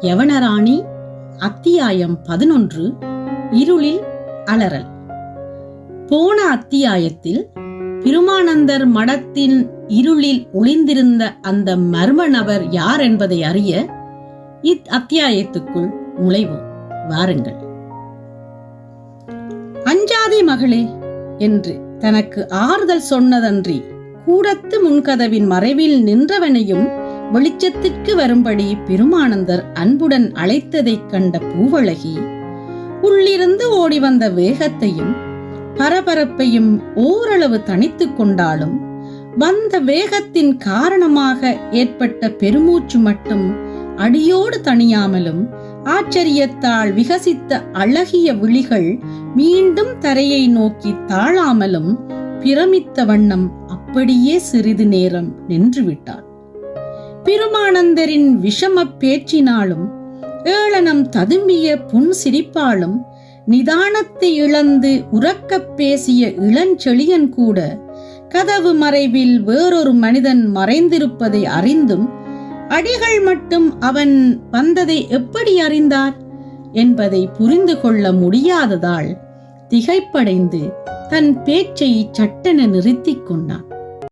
யவனராணி அத்தியாயம் பதினொன்று இருளில் அலறல். போன அத்தியாயத்தில் பெருமானந்தர் மடத்தின் இருளில் ஒளிந்திருந்த அந்த மர்ம நபர் யார் என்பதை அறிய இத் அத்தியாயத்துக்குள் நுழைவோம். வாருங்கள். அஞ்சாதே மகளே என்று தனக்கு ஆறுதல் சொன்னதன்றி கூடத்து முன்கதவின் மறைவில் நின்றவனையும் வெளிச்சத்திற்கு வரும்படி பெருமானந்தர் அன்புடன் அழைத்ததைக் கண்ட பூவழகி உள்ளிருந்து ஓடி வந்த வேகத்தையும் பரபரப்பையும் ஓரளவு தணித்துக் கொண்டாலும் வந்த வேகத்தின் காரணமாக ஏற்பட்ட பெருமூச்சு மட்டும் அடியோடு தணியாமலும் ஆச்சரியத்தால் விகசித்த அழகிய விழிகள் மீண்டும் தரையை நோக்கி தாழாமலும் பிரமித்த வண்ணம் அப்படியே சிறிது நேரம் நின்றுவிட்டாள். பெருமானந்தரின் விஷம பேச்சினாலும் ஏளனம் ததும்பிய புன் சிரிப்பாலும் நிதானத்தை இழந்து உறக்கப் பேசிய இளஞ்செழியன் கூட கதவு மறைவில் வேறொரு மனிதன் மறைந்திருப்பதை அறிந்தும் அடிகள் மட்டும் அவன் வந்ததை எப்படி அறிந்தார் என்பதை புரிந்து கொள்ள முடியாததால் திகைப்படைந்து தன் பேச்சை சட்டென நிறுத்திக் கொண்டான்.